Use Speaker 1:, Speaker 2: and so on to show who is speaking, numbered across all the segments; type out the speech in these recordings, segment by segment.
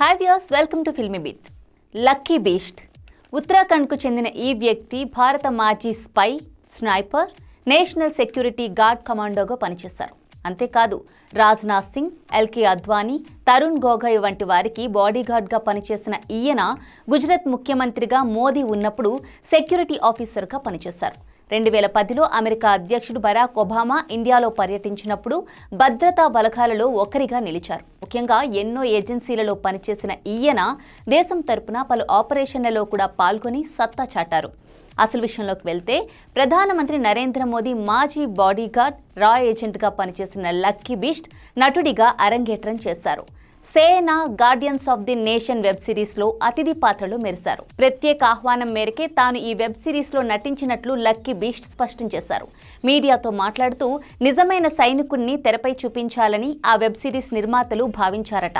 Speaker 1: Hi views welcome to Filmibeat Lucky Bisht ఉత్తరాఖండ్కు చెందిన ఈ వ్యక్తి భారత మాజీ spy sniper National Security Guard కమాండోగా పనిచేశారు. అంతేకాదు రాజ్నాథ్ సింగ్ ఎల్కే అద్వానీ తరుణ్ గోగోయ్ వంటి వారికి బాడీగార్డ్గా పనిచేసిన ఈయన గుజరాత్ ముఖ్యమంత్రిగా మోదీ ఉన్నప్పుడు సెక్యూరిటీ ఆఫీసర్గా పనిచేశారు. రెండు వేల పదిలో అమెరికా అధ్యక్షుడు బరాక్ ఒబామా ఇండియాలో పర్యటించినప్పుడు భద్రతా బలగాలలో ఒకరిగా నిలిచారు. ముఖ్యంగా ఎన్నో ఏజెన్సీలలో పనిచేసిన ఈయన దేశం తరపున పలు ఆపరేషన్లలో కూడా పాల్గొని సత్తా చాటారు. అసలు విషయంలోకి వెళ్తే ప్రధానమంత్రి నరేంద్ర మోదీ మాజీ బాడీగార్డ్ రా ఏజెంట్గా పనిచేసిన లక్కీ బీస్ట్ నటుడిగా అరంగేట్రం చేశారు. Sena guardians of the nation web సిరీస్లో అతిథి పాత్రలో మెరిశారు. ప్రత్యేక ఆహ్వానం మేరకే తాను ఈ వెబ్ సిరీస్లో నటించినట్లు లక్కీ బీస్ట్ స్పష్టం చేశారు. మీడియాతో మాట్లాడుతూ నిజమైన సైనికుణ్ణి తెరపై చూపించాలని ఆ వెబ్ సిరీస్ నిర్మాతలు భావించారట.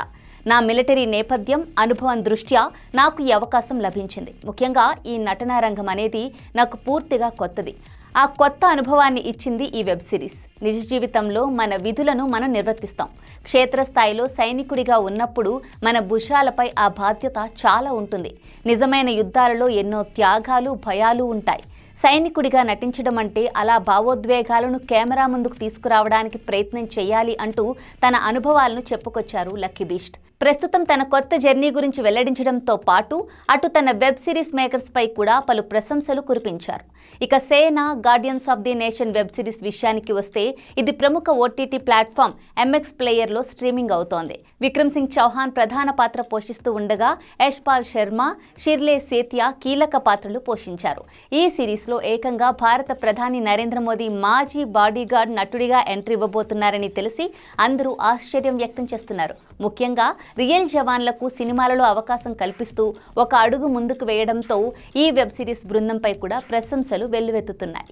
Speaker 1: నా మిలిటరీ నేపథ్యం అనుభవం దృష్ట్యా నాకు ఈ అవకాశం లభించింది. ముఖ్యంగా ఈ నటనా రంగం అనేది నాకు పూర్తిగా కొత్తది. ఆ కొత్త అనుభవాన్ని ఇచ్చింది ఈ వెబ్ సిరీస్. నిజ జీవితంలో మన విధులను మనం నిర్వర్తిస్తాం. క్షేత్రస్థాయిలో సైనికుడిగా ఉన్నప్పుడు మన భుషాలపై ఆ బాధ్యత చాలా ఉంటుంది. నిజమైన యుద్ధాలలో ఎన్నో త్యాగాలు భయాలు ఉంటాయి. సైనికుడిగా నటించడం అంటే అలా భావోద్వేగాలను కెమెరా ముందుకు తీసుకురావడానికి ప్రయత్నం చేయాలి అంటూ తన అనుభవాలను చెప్పుకొచ్చారు లక్కీ బీస్ట్. ప్రస్తుతం తన కొత్త జర్నీ గురించి వెల్లడించడంతో పాటు అటు తన వెబ్ సిరీస్ మేకర్స్ పై కూడా పలు ప్రశంసలు కురిపించారు. ఇక Sena guardians of the nation web series విషయానికి వస్తే ఇది ప్రముఖ ఓటీటీ ప్లాట్ఫామ్ ఎంఎక్స్ ప్లేయర్లో స్ట్రీమింగ్ అవుతోంది. విక్రమ్ సింగ్ చౌహాన్ ప్రధాన పాత్ర పోషిస్తూ ఉండగా యశ్పాల్ శర్మ షిర్లే సేతియా కీలక పాత్రలు పోషించారు. ఈ సిరీస్లో ఏకంగా భారత ప్రధాని నరేంద్ర మోదీ మాజీ బాడీగార్డ్ నటుడిగా ఎంట్రీ ఇవ్వబోతున్నారని తెలిసి అందరూ ఆశ్చర్యం వ్యక్తం చేస్తున్నారు. ముఖ్యంగా రియల్ జవాన్లకు సినిమాలలో అవకాశం కల్పిస్తూ ఒక అడుగు ముందుకు వేయడంతో ఈ వెబ్ సిరీస్ బృందంపై కూడా ప్రశంసలు వెల్లువెత్తుతున్నాయి.